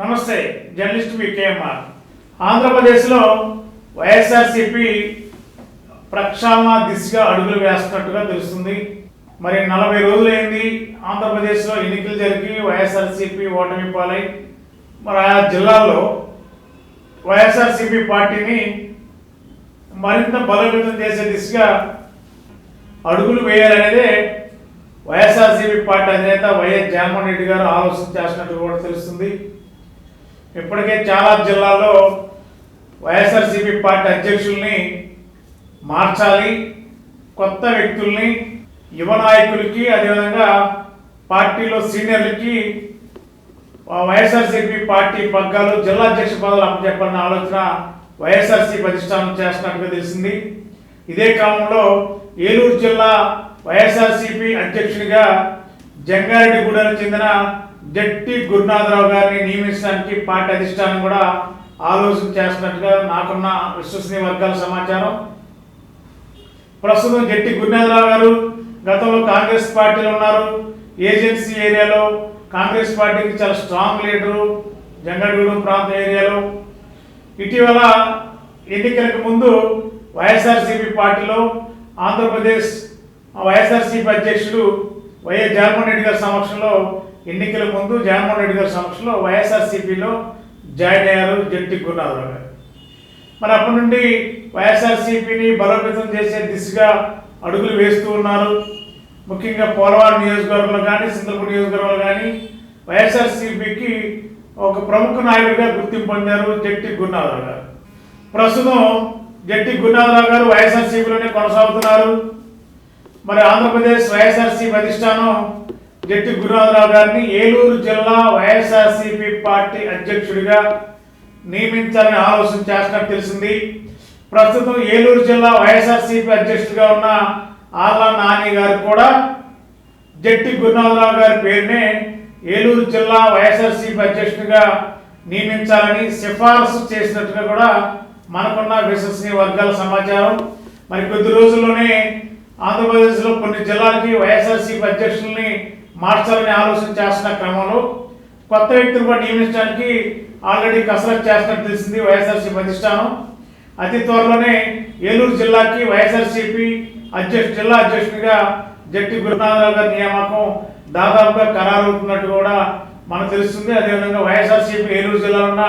నమస్తే జర్నలిస్ట్ వికేఎంఆర్ ఆంధ్రప్రదేశ్లో వైఎస్ఆర్సిపి ప్రక్షాళన దిశగా అడుగులు వేస్తున్నట్టుగా తెలుస్తుంది. మరి నలభై రోజులైంది ఆంధ్రప్రదేశ్లో ఎన్నికలు జరిగి వైఎస్ఆర్సిపి ఓటమి పాలై. మరి ఆ జిల్లాల్లో వైఎస్ఆర్సిపి పార్టీని మరింత బలోపేతం చేసే దిశగా అడుగులు వేయాలనేదే వైఎస్ఆర్సీపీ పార్టీ అధినేత వైఎస్ జగన్మోహన్ రెడ్డి గారు ఆలోచన చేస్తున్నట్టు కూడా తెలుస్తుంది. ఇప్పటికే చాలా జిల్లాల్లో వైఎస్ఆర్సీపీ పార్టీ అధ్యక్షుల్ని మార్చాలి కొత్త వ్యక్తుల్ని యువ నాయకులకి అదేవిధంగా పార్టీలో సీనియర్లకి వైఎస్ఆర్సీపీ పార్టీ పగ్గాలు జిల్లా అధ్యక్ష పదవులు అప్పచెప్పాలన్న ఆలోచన వైఎస్ఆర్సీపీ అధిష్టానం చేస్తున్నట్టుగా తెలిసింది. ఇదే క్రమంలో ఏలూరు జిల్లా వైఎస్ఆర్సీపీ అధ్యక్షుడిగా జంగారెడ్డిగూడెలకు చెందిన జట్టి గురునాథరావు గారిని నియమించడానికి పార్టీ అధిష్టానం కూడా ఆలోచన చేస్తున్నట్టుగా నాకున్న విశ్వసనీయ వర్గాల సమాచారం. ప్రస్తుతం జట్టి గురునాథరావు గారు గతంలో కాంగ్రెస్ పార్టీలో ఉన్నారు. ఏజెన్సీ ఏరియాలో కాంగ్రెస్ పార్టీకి చాలా స్ట్రాంగ్ లీడరు జంగడగూడెం ప్రాంత ఏరియాలో. ఇటీవల ఎన్నికలకు ముందు వైఎస్ఆర్సీపీ పార్టీలో ఆంధ్రప్రదేశ్ వైఎస్ఆర్సీపీ అధ్యక్షుడు వైఎస్ జగన్మోహన్ రెడ్డి గారి సమక్షంలో ఎన్నికల ముందు జగన్మోహన్ రెడ్డి గారి సమక్షంలో వైఎస్ఆర్సీపీలో జాయిన్ అయ్యారు జట్టి గురునాథరావు గారు. మరి అప్పటి నుండి వైఎస్ఆర్సీపీని బలోపేతం చేసే దిశగా అడుగులు వేస్తూ ఉన్నారు. ముఖ్యంగా పోలవాడ నియోజకవర్గంలో కానీ సింగపూర్ నియోజకవర్గంలో కానీ వైఎస్ఆర్సీపీకి ఒక ప్రముఖ నాయకుడిగా గుర్తింపు పొందారు జట్టి గురునాథరావు గారు. ప్రస్తుతం జట్టి గురునాథరావు గారు వైఎస్ఆర్సీపీలోనే కొనసాగుతున్నారు. మరి ఆంధ్రప్రదేశ్ వైఎస్ఆర్సీపీ అధిష్టానం జట్టి గురునాథరావు గారిని ఏలూరు జిల్లా వైఎస్ఆర్సీపీ పార్టీ అధ్యక్షుడిగా నియమించాలని ఆలోచన చేస్తున్నట్టు తెలిసింది. ప్రస్తుతం ఏలూరు జిల్లా వైఎస్ఆర్సీపీ అధ్యక్షుడిగా ఉన్న ఆర్లా నాని గారు కూడా జట్టి గురునాథరావు గారి పేరునే ఏలూరు జిల్లా వైఎస్ఆర్సీపీ అధ్యక్షుడిగా నియమించాలని సిఫారసు చేసినట్టుగా కూడా మనకున్న విశ్వసనీయ వర్గాల సమాచారం. మరి కొద్ది రోజుల్లోనే ఆంధ్రప్రదేశ్లో కొన్ని జిల్లాలకి వైఎస్ఆర్సీపీ అధ్యక్షుల్ని మార్చాలని ఆలోచన చేస్తున్న క్రమంలో కొత్త వ్యక్తులు కూడా నియమించడానికి ఆల్రెడీ కసరత్తు చేస్తున్నట్టు తెలిసింది వైఎస్ఆర్సీపీ అధిష్టానం. అతి త్వరలోనే ఏలూరు జిల్లాకి వైఎస్ఆర్సీపీ అధ్యక్ష జిల్లా అధ్యక్షుడిగా జట్టి గురునాథరావు గారి నియామకం దాదాపుగా ఖరారవుతున్నట్టు కూడా మనకు తెలుస్తుంది. అదేవిధంగా వైఎస్ఆర్సీపీ ఏలూరు జిల్లాలో ఉన్న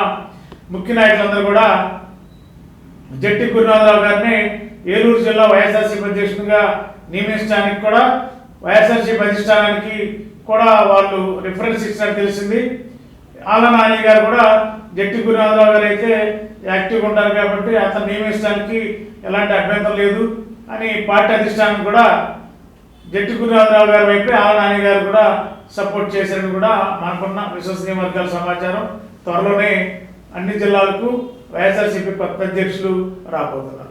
ముఖ్య నాయకులందరూ కూడా జట్టి గురునాథరావు గారిని ఏలూరు జిల్లా వైఎస్ఆర్సీపీ అధ్యక్షుడిగా నియమించడానికి కూడా వైఎస్ఆర్సీపీ అధిష్టానానికి కూడా వాళ్ళు రిఫరెన్స్ ఇచ్చినట్టు తెలిసింది. ఆళ్ళ నాని గారు కూడా జట్టి గురునాథరావు గారు అయితే యాక్టివ్గా ఉంటారు కాబట్టి అతను నియమించడానికి ఎలాంటి అభ్యంతరం లేదు అని పార్టీ అధిష్టానం కూడా జట్టి గురునాథరావు గారి వైపే ఆళ్ళ నాని గారు కూడా సపోర్ట్ చేశారని కూడా మనకున్న విశ్వసనీయ వర్గాల సమాచారం. త్వరలోనే అన్ని జిల్లాలకు వైఎస్ఆర్సీపీ కొత్త అధ్యక్షులు రాబోతున్నారు.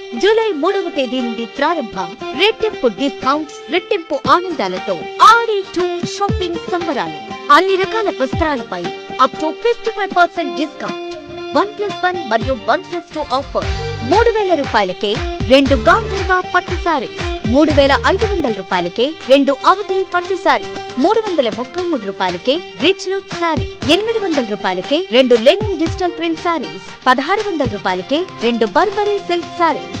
జూలై మూడవ తేదీ నుండి ప్రారంభం రెట్టింపు డిస్కౌంట్స్ రెట్టింపు ఆనందాలతో ఆడి టూ షాపింగ్ సంబరాలు. అన్ని రకాల వస్త్రాలపై up to fifty five percent discount one plus one మరియు వన్ ప్లస్ టూ ఆఫర్ మూడు వేల రూపాయలకే రెండు గాంధర్వ పట్టు సారీ మూడు వేల ఐదు వందల రూపాయలకే రెండు అవధి పట్టు సారీ మూడు వందల ముప్పై మూడు రూపాయలకే రిచ్ లుక్ సారీ ఎనిమిది వందల రూపాయలకే రెండు లెనిన్ డిజిటల్ ప్రింట్ సారీస్ పదహారు వందల రూపాయలకే రెండు బర్బరీ సిల్క్ సారీస్